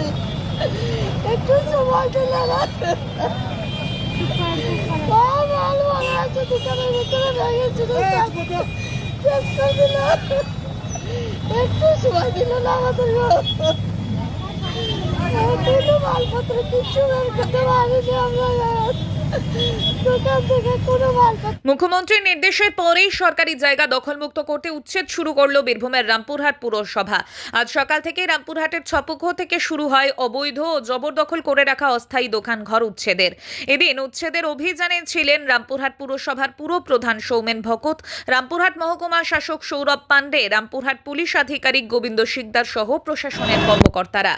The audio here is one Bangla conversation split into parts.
দিদি একটু সময় দিলে ভালো ভালো আছে দোকানের ভিতরে শেষ করে দিল। একটু সময় দিল না আমাদের মালপত্র কিছু বের করতে পারিনি আমরা। মুখ্যমন্ত্রীর নির্দেশের পরেই সরকারি জায়গা দখলমুক্ত করতে উচ্ছেদ শুরু করল বীরভূমের রামপুরহাট পুরসভা। আজ সকাল থেকে রামপুরহাটের ছপক্ষ থেকে শুরু হয় অবৈধ ও জবরদখল করে রাখা অস্থায়ী দোকান ঘর উচ্ছেদের। এদিন উচ্ছেদের অভিযানে ছিলেন রামপুরহাট পুরসভার পুর প্রধান সৌমেন ভকত, রামপুরহাট মহকুমা শাসক সৌরভ পাণ্ডে, রামপুরহাট পুলিশ আধিকারিক গোবিন্দ শিকদার সহ প্রশাসনের কর্মকর্তারা।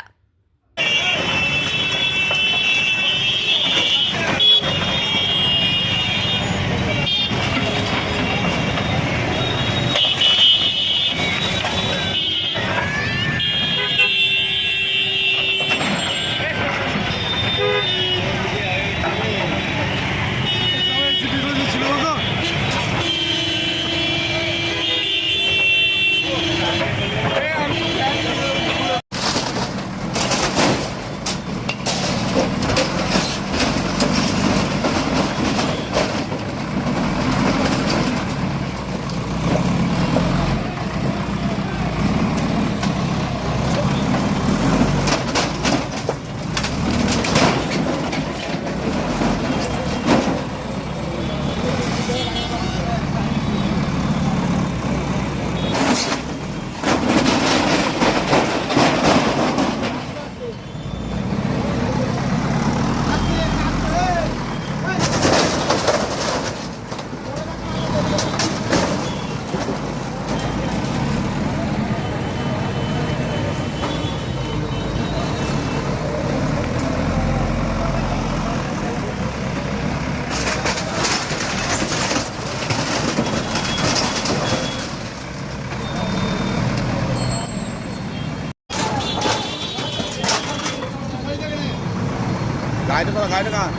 গাড়িটা করা গাড়িটা কার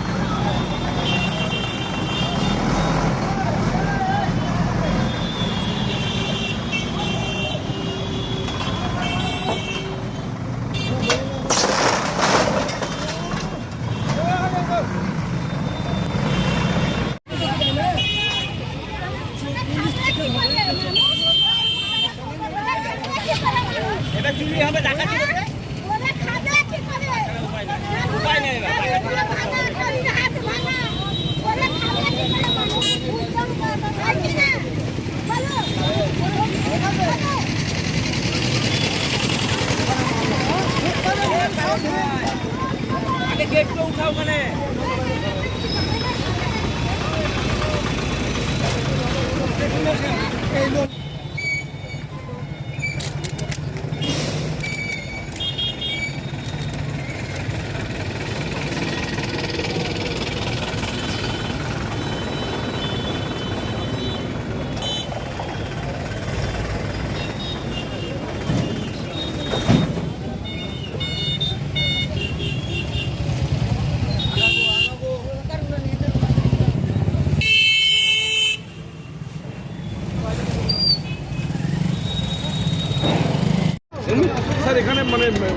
এটা চুরি হবে ডাকাতি Hey, look.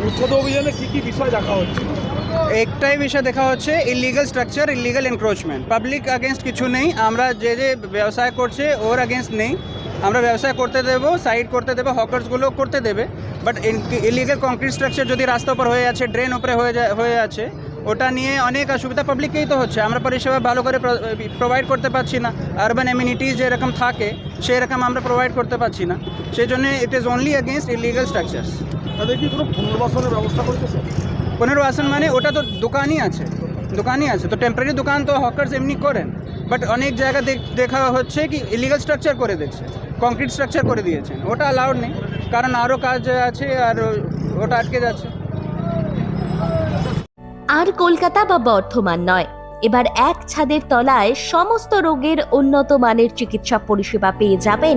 উচ্ছেদ অভিযানে বিষয় দেখা হচ্ছে? একটাই বিষয় দেখা হচ্ছে illegal structure illegal encroachment public against কিছু নেই, আমরা যে যে ব্যবসায় করছে, ওর আগেনস্ট নেই। আমরা ব্যবসায় করতে দেবো সাইড করতে দেবো হকার্সগুলো করতে দেবে। বাট ইলিগাল কংক্রিট স্ট্রাকচার যদি রাস্তা উপর হয়ে আছে ড্রেন উপরে হয়ে হয়ে আছে, ওটা নিয়ে অনেক অসুবিধা পাবলিককেই তো হচ্ছে। আমরা পরিষেবা ভালো করে প্রোভাইড করতে পারছি না। আরবান এমিনিটিস যেরকম থাকে, সেরকম আমরা প্রোভাইড করতে পারছি না। সেই জন্য it is only against illegal structures তাদের কি কোনো পুনর্বাসনের ব্যবস্থা করতেছে পুনর্বাসন মানে ওটা তো দোকানই আছে দোকানই আছে। তো টেম্পোরারি দোকান তো হকার্স এমনি করেন বাট অনেক জায়গা দেখ- দেখা হচ্ছে কি ইলিগাল স্ট্রাকচার করে দিচ্ছে কংক্রিট স্ট্রাকচার করে দিয়েছেন। ওটা অ্যালাউড নেই কারণ আরও কাজ আছে আর ওটা আটকে যাচ্ছে। আর কলকাতা বা বর্ধমান নয় এবার এক ছাদের তলায় সমস্ত রোগের উন্নত মানের চিকিৎসা পরিষেবা পেয়ে যাবেন